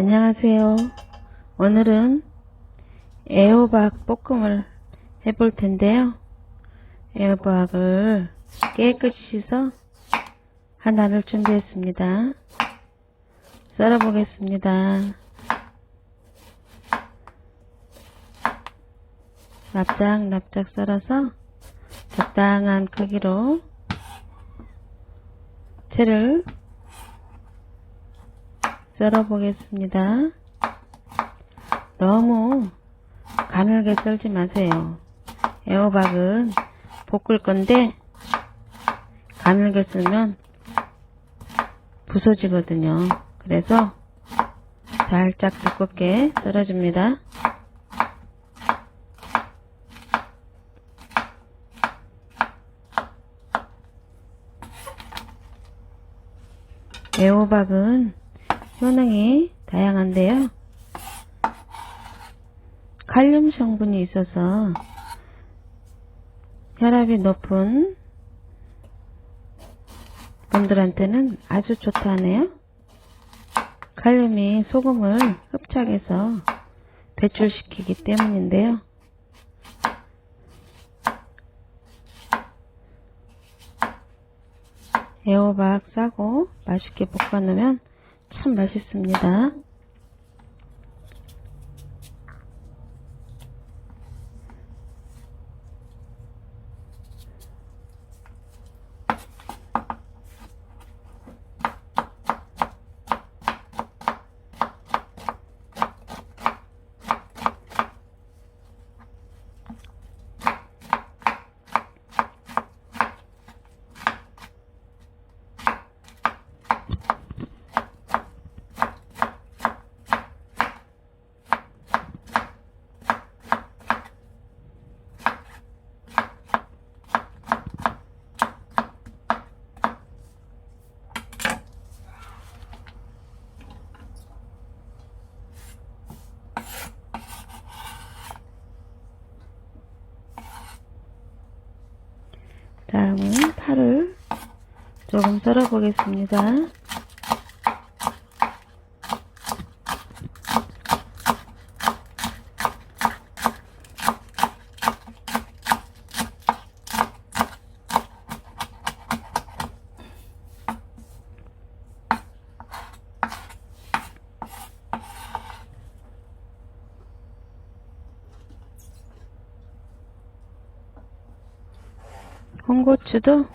안녕하세요. 오늘은 애호박 볶음을 해볼 텐데요. 애호박을 깨끗이 씻어 하나를 준비했습니다. 썰어 보겠습니다. 납작납작 썰어서 적당한 크기로 채를 썰어 보겠습니다. 너무 가늘게 썰지 마세요. 애호박은 볶을 건데 가늘게 썰면 부서지거든요. 그래서 살짝 두껍게 썰어줍니다. 애호박은 효능이 다양한데요. 칼륨 성분이 있어서 혈압이 높은 분들한테는 아주 좋다네요. 칼륨이 소금을 흡착해서 배출시키기 때문인데요. 애호박 싸고 맛있게 볶아놓으면 참 맛있습니다. 다음은 파를 조금 썰어 보겠습니다. 홍고추도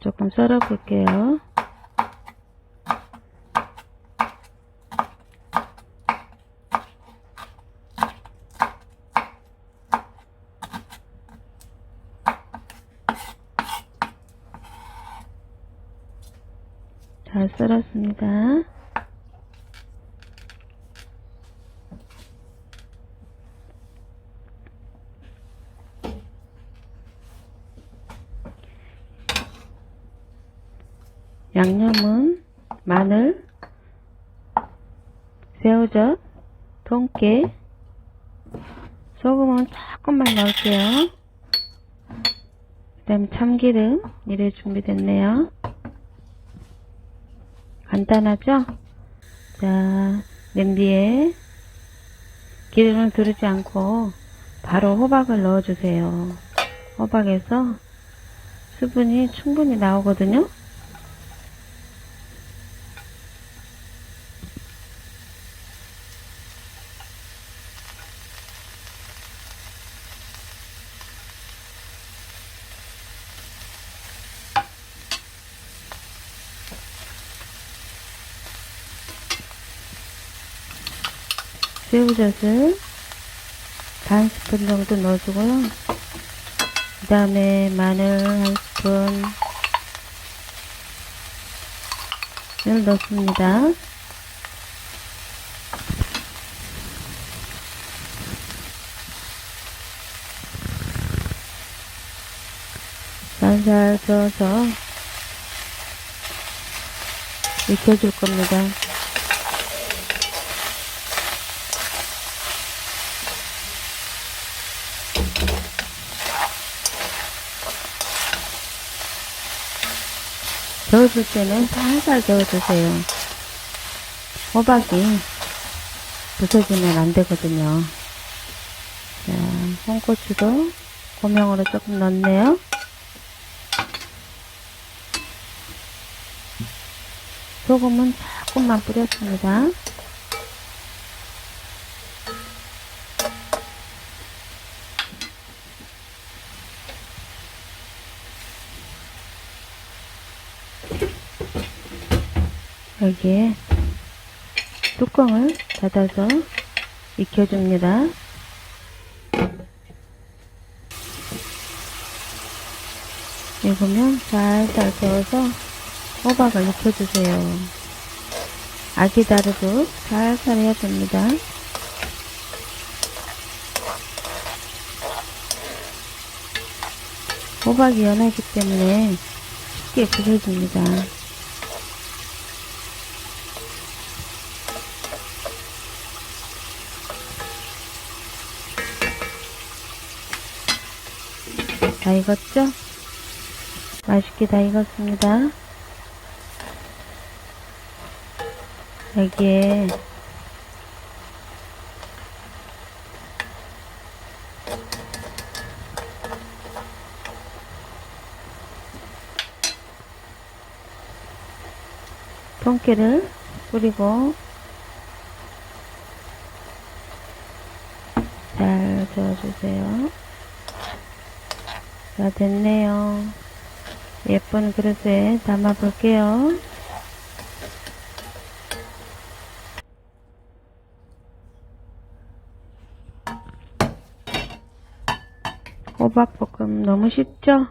조금 썰어 볼게요. 잘 썰었습니다. 양념은 마늘, 새우젓, 통깨, 소금은 조금만 넣을게요. 그 다음 참기름 이래 준비됐네요. 간단하죠? 자, 냄비에 기름을 두르지 않고 바로 호박을 넣어주세요. 호박에서 수분이 충분히 나오거든요. 새우젓을 반 스푼 정도 넣어주고요. 그 다음에 마늘 한 스푼을 넣습니다. 살살 저어서 익혀줄 겁니다. 저어줄 때는 살살 저어주세요. 호박이 부서지면 안 되거든요. 자, 홍고추도 고명으로 조금 넣네요. 소금은 조금만 뿌렸습니다. 여기에 뚜껑을 닫아서 익혀줍니다. 익으면 살살 저어서 호박을 익혀주세요. 아기 다루듯 살살 해야 됩니다. 호박이 연하기 때문에 쉽게 부서집니다. 다 익었죠? 맛있게 다 익었습니다. 여기에 통깨를 뿌리고 잘 저어주세요. 자, 됐네요. 예쁜 그릇에 담아 볼게요. 호박볶음 너무 쉽죠?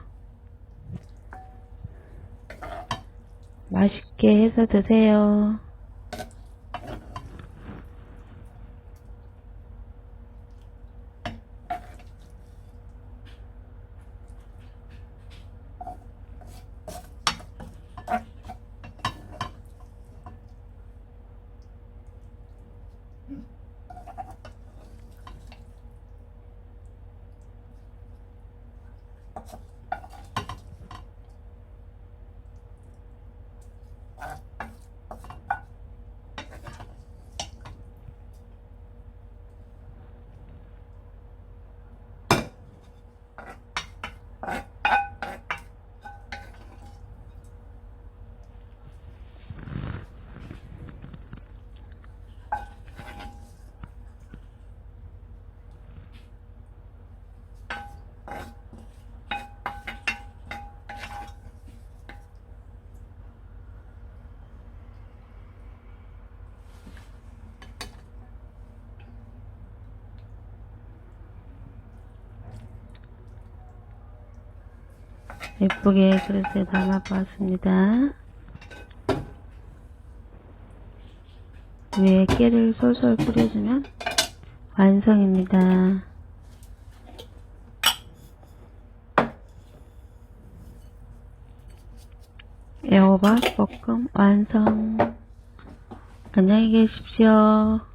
맛있게 해서 드세요. 예쁘게 그릇에 담아보았습니다. 위에 깨를 솔솔 뿌려주면 완성입니다. 애호박 볶음 완성. 안녕히 계십시오.